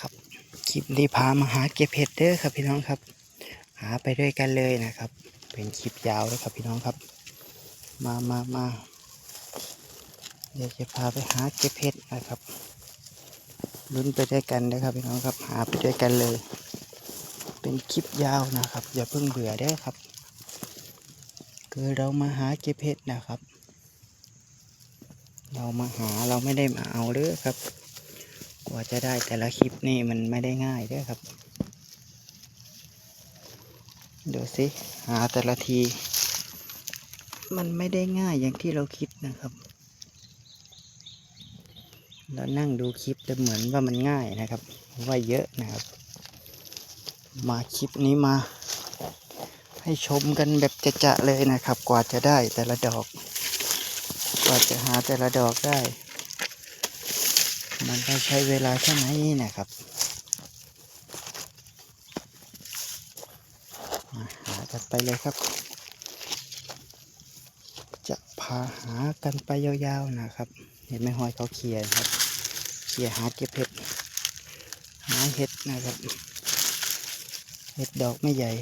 ครับ คลิปนี้พามาหาเก็บเห็ดเด้อครับพี่น้องครับ หาไปด้วยกันเลยนะครับ เป็นคลิปยาวเลยครับพี่น้องครับ มามามาเดี๋ยวจะพาไปหาเก็บเห็ดนะครับลุ้นไปด้วยกันนะครับพี่น้องครับ หาไปด้วยกันเลย เป็นคลิปยาวนะครับ อย่าเพิ่งเบื่อเด้อครับ คือเรามาหาเก็บเห็ดนะครับ เรามาหาเราไม่ได้มาเอาเด้อครับ กว่าจะได้แต่ละคลิปนี่มันไม่ได้ง่ายด้อครับ ดูสิหาแต่ละที มันไม่ได้ง่ายอย่างที่เราคิดนะครับเรานั่งดูคลิปแต่เหมือนว่ามันง่ายนะครับ ว่าเยอะนะครับ มาคลิปนี้มา ให้ชมกันแบบจะๆเลยนะครับ กว่าจะได้แต่ละดอก กว่าจะหาแต่ละดอกได้ มันต้องใช้เวลาแค่ไหนนะครับหากันไปเลยครับ จะพาหากันไปยาวๆนะครับ เห็นไหมหอยเขาเคลียร์ครับ เคลียร์หาเก็บเห็ด หาเห็ดนะครับ เห็ดดอกไม่ใหญ่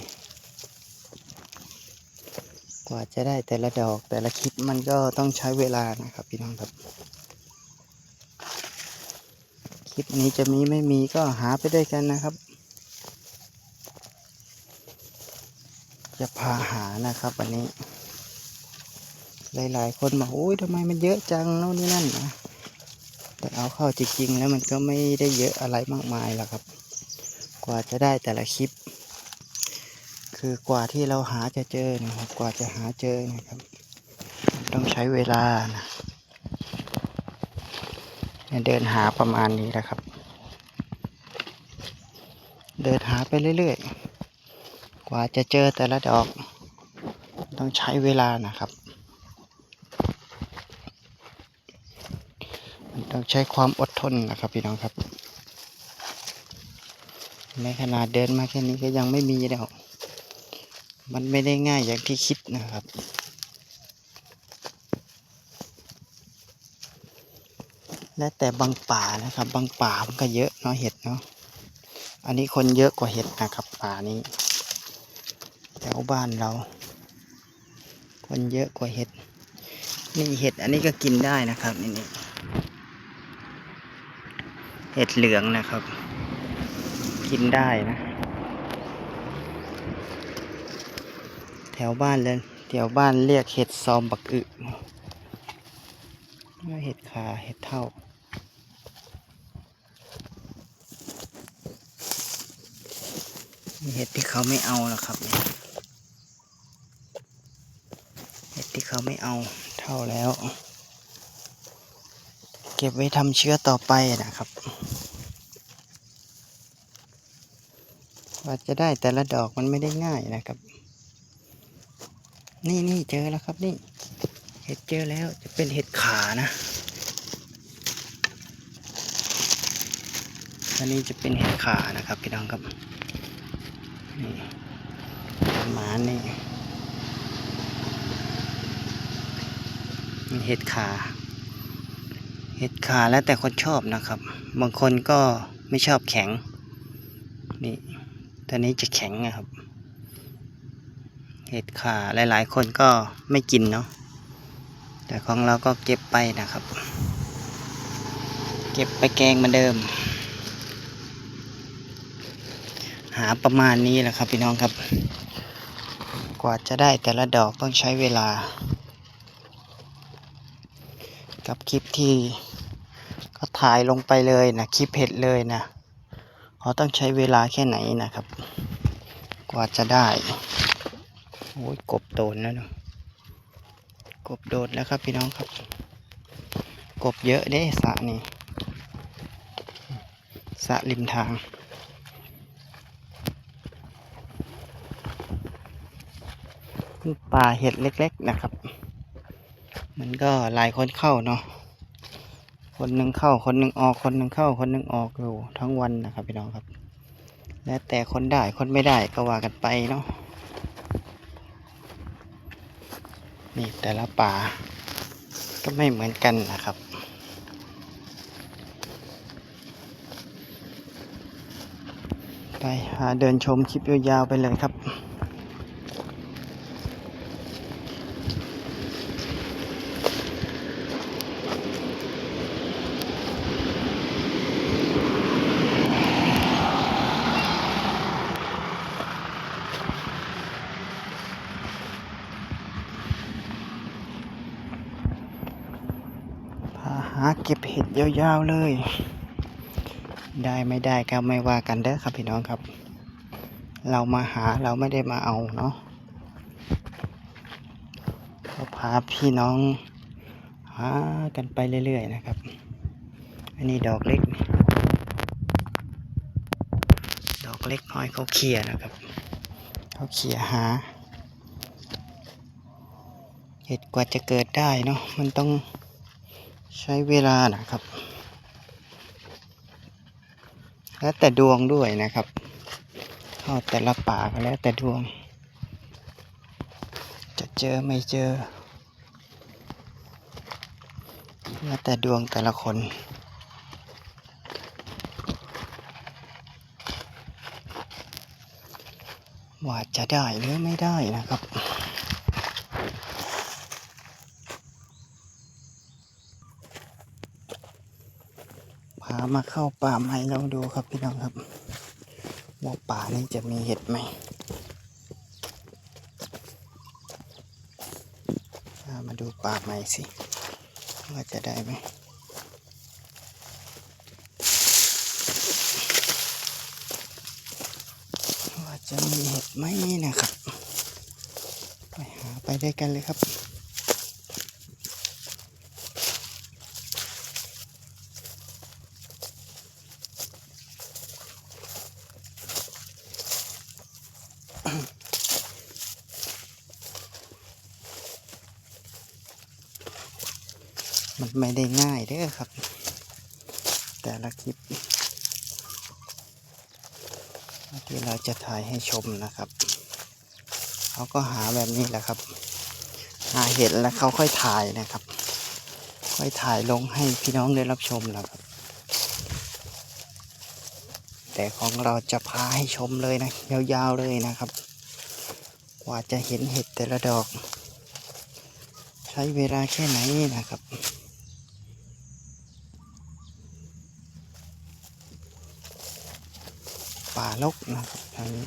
กว่าจะได้แต่ละดอกแต่ละคลิปมันก็ต้องใช้เวลานะครับพี่น้องครับ คลิปนี้จะมีไม่มีก็หาไปด้วยกันนะครับ จะพาหานะครับวันนี้ หลาย ๆ คนบอกโอ้ยทำไมมันเยอะจังโน่นนี่นั่นนะแต่เอาเข้าจริง ๆ แล้วมันก็ไม่ได้เยอะอะไรมากมายหรอกครับ กว่าจะได้แต่ละคลิป คือกว่าที่เราหาจะเจอนะครับ กว่าจะหาเจอนะครับ ต้องใช้เวลานะ เดินหาประมาณนี้แหละครับ เดินหาไปเรื่อยๆ กว่าจะเจอแต่ละดอก ต้องใช้เวลานะครับ มันต้องใช้ความอดทนนะครับพี่น้องครับ ในขนาดเดินมาแค่นี้ก็ยังไม่มีแล้วมันไม่ได้ง่ายอย่างที่คิดนะครับ และแต่บางป่านะครับ บางป่ามันก็เยอะเนาะเห็ดเนาะอันนี้คนเยอะกว่าเห็ดนะครับป่านี้แถวบ้านเรา คนเยอะกว่าเห็ดนี่เห็ดอันนี้ก็กินได้นะครับนี่นี่เห็ดเหลืองนะครับ กินได้นะ แถวบ้านเลยแถวบ้านเรียกเห็ดซอมบักอึเห็ดขาเห็ดเท่า เห็ดที่เขาไม่เอาหรอกครับเนี่ยเห็ดที่เขาไม่เอาเท่าแล้ว เก็บไว้ทำเชื้อต่อไปนะครับ ว่าจะได้แต่ละดอกมันไม่ได้ง่ายนะครับ นี่นี่เจอแล้วครับนี่ เห็ดเจอแล้วจะเป็นเห็ดขานะอันนี้จะเป็นเห็ดขานะครับพี่น้องครับ นี่หมานี่มีเห็ดขา เห็ดขาแล้วแต่คนชอบนะครับ บางคนก็ไม่ชอบแข็ง นี่ตัวนี้จะแข็งนะครับ เห็ดขาหลายๆ คนก็ไม่กินเนาะ แต่ของเราก็เก็บไปนะครับ เก็บไปแกงเหมือนเดิม หาประมาณนี้แหละครับ พี่น้องครับ กว่าจะได้แต่ละดอกต้องใช้เวลา กับคลิปที่ก็ถ่ายลงไปเลยนะคลิปเห็ดเลยนะเขาต้องใช้เวลาแค่ไหนนะครับ กว่าจะได้โอ้ยกบโดนแล้วนอะกบโดนแล้วครับพี่น้องครับ กบเยอะเด้สะนี่สะริมทาง ป่าเห็ดเล็ก ๆนะครับ มันก็หลายคนเข้าเนาะคนหนึ่งเข้าคนหนึ่งออกคนหนึ่งเข้าคนหนึ่งออกอยู่ทั้งวันนะครับพี่น้องครับ แล้วแต่คนได้คนไม่ได้ก็ว่ากันไปเนาะนี่แต่ละป่าก็ไม่เหมือนกันนะครับ ไปหาเดินชมคลิปยาวๆไปเลยครับ ก็บเห็ดยาวๆเลย ได้ไม่ได้ก็ไม่ว่ากันเด้อครับพี่น้องครับ เรามาหาเราไม่ได้มาเอาเนาะก็พาพี่น้องหากันไปเรื่อยๆนะครับ อันนี้ดอกเล็ก ดอกเล็กน้อยเขาเคลียนะครับเขาเคลียหา เห็ดกว่าจะเกิดได้เนาะมันต้อง ใช้เวลานะครับ แล้วแต่ดวงด้วยนะครับเข้าแต่ละป่าก็แล้วแต่ดวง จะเจอไม่เจอแล้วแต่ดวงแต่ละคนว่าจะได้หรือไม่ได้นะครับ พามาเข้าป่าไม้ลองดูครับพี่น้องครับ ว่าป่านี้จะมีเห็ดไหมามาดูป่าไม้สิ ว่าจะได้ไหมว่าจะมีเห็ดไหมนะครับ ไปหาไปได้วยกันเลยครับ ไม่ได้ง่ายเด้อครับ แต่ละคลิปที่เราจะถ่ายให้ชมนะครับ เขาก็หาแบบนี้แหละครับ หาเห็นแล้วเขาค่อยถ่ายนะครับ ค่อยถ่ายลงให้พี่น้องได้รับชมนะครับ แต่ของเราจะพาให้ชมเลยนะ ยาวๆเลยนะครับ กว่าจะเห็นเห็ดแต่ละดอก ใช้เวลาแค่ไหนนะครับ ป่า ลกนะครับทางนี้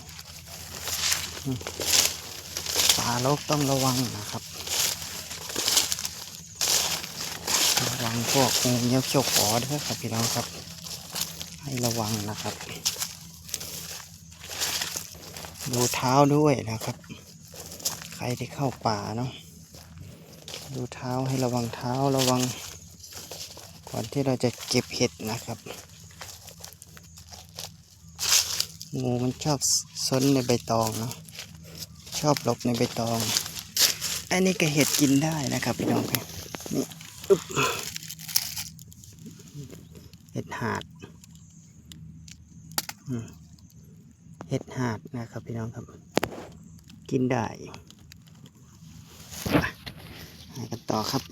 ป่าลกต้องระวังนะครับระวังพวกงูเงี้ยวเขี้ยวขอด้วยครับพี่น้องครับ ให้ระวังนะครับ ดูเท้าด้วยนะครับ ใครที่เข้าป่าเนาะดูเท้าให้ระวังเท้าระวังก่อนที่เราจะเก็บเห็ดนะครับ งูมันชอบซนในใบตองเนาะชอบหลบในใบตอง อันนี้ก็เห็ดกินได้นะครับพี่น้องครับนี่อึ๊บเห็ดหาดเห็ดหาดนะครับพี่น้องครับ กินได้ไปหากันต่อครับ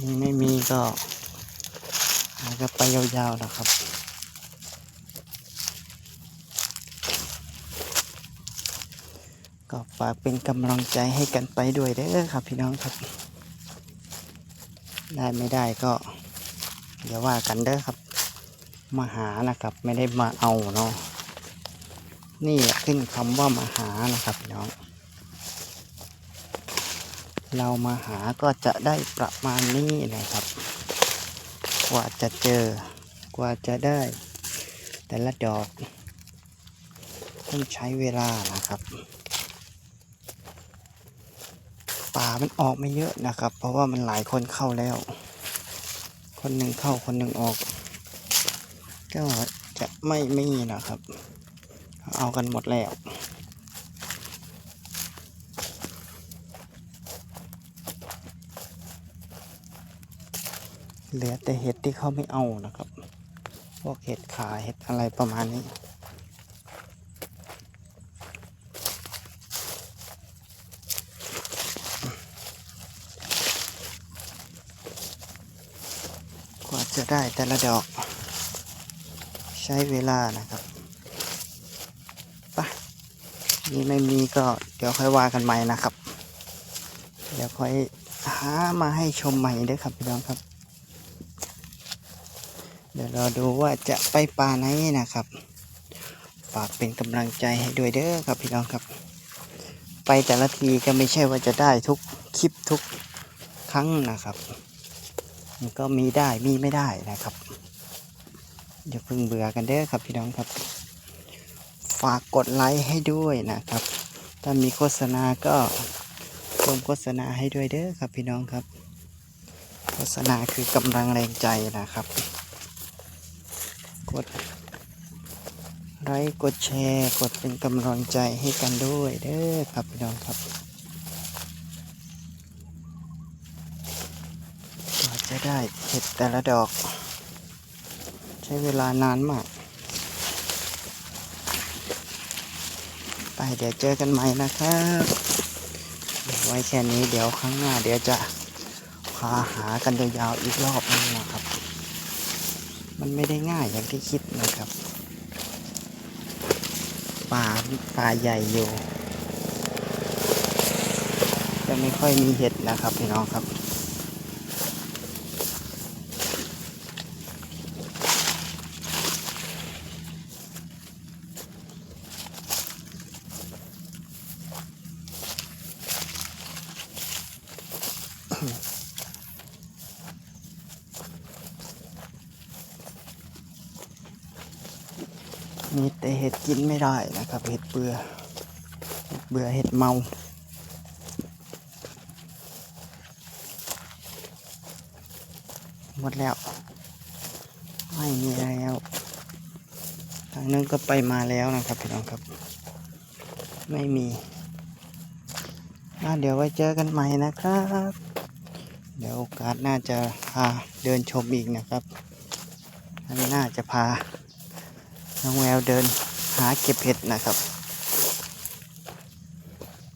นี่ไม่มีก็หากันไปยาวๆนะครับ ก็ฝากเป็นกำลังใจให้กันไปด้วยเด้อครับ พี่น้องครับ ได้ไม่ได้ก็อย่าว่ากันเด้อครับ มาหานะครับ ไม่ได้มาเอาเนาะนี่แหละขึ้นคำว่ามาหานะครับพี่น้อง เรามาหาก็จะได้ประมาณนี้นะครับ กว่าจะเจอกว่าจะได้ แต่ละดอก ต้องใช้เวลานะครับ ป่ามันออกไม่เยอะนะครับ เพราะว่ามันหลายคนเข้าแล้ว คนหนึ่งเข้าคนหนึ่งออก ก็จะไม่มีนะครับ เอากันหมดแล้วเหลือแต่เห็ดที่เขาไม่เอานะครับ พวกเห็ดขาเห็ดอะไรประมาณนี้ จะได้แต่ละดอก ใช้เวลานะครับปะนี่ไม่มีก็เดี๋ยวค่อยว่ากันใหม่นะครับ เดี๋ยวค่อยหามาให้ชมใหม่ด้อครับพี่น้องครับ เดี๋ยวเราดูว่าจะไปป่าไหนนะครับฝากเป็นกำลังใจให้ด้วยเด้อครับพี่น้องครับ ไปแต่ละทีก็ไม่ใช่ว่าจะได้ทุกคลิปทุกครั้งนะครับ มันก็มีได้มีไม่ได้นะครับอย่าเพิ่งเบื่อกันเด้อครับพี่น้องครับ ฝากกดไลค์ให้ด้วยนะครับ ถ้ามีโฆษณาก็ชมโฆษณาให้ด้วยเด้อครับพี่น้องครับ โฆษณาคือกำลังแรงใจนะครับ กดไลค์กดแชร์ กดเป็นกำลังใจให้กันด้วยเด้อครับพี่น้องครับะได้เห็ดแต่ละดอก ใช้เวลานานมาก ไปเดี๋ยวเจอกันใหม่นะครับไว้แค่นี้เดี๋ยวครั้งหน้าเดี๋ยวจะพาหากันยาวๆอีกรอบนึงนะครับ มันไม่ได้ง่ายอย่างที่คิดนะครับ ป่าป่าใหญ่อยู่ จะไม่ค่อยมีเห็ดนะครับพี่น้องครับ มีแต่เห็ดกินไม่ได้นะครับ เห็ดเบื่อเห็ดเบื่อเห็ดเมาหมดแล้ว ไม่มีแล้วทางนึงก็ไปมาแล้วนะครับพี่น้องครับ ไม่มีเดี๋ยวไว้เจอกันใหม่นะครับ เดี๋ยวโอกาสน่าจะพาเดินชมอีกนะครับอันนี้น่าจะพาน้องแววเดินหาเก็บเห็ดนะครับ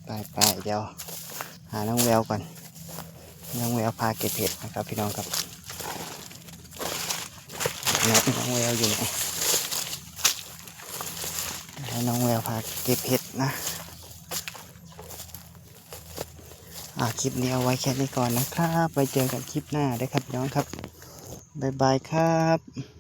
ไปไปเดี๋ยวหาน้องแววก่อนน้องแววพาเก็บเห็ดนะครับพี่น้องครับน้องน้องแววอยู่ไหนให้น้องแววพาเก็บเห็ดนะ อ่า คลิปนี้เอาไว้แค่นี้ก่อนนะครับ ไปเจอกันคลิปหน้าได้ครับน้องครับ บ๊ายบายครับ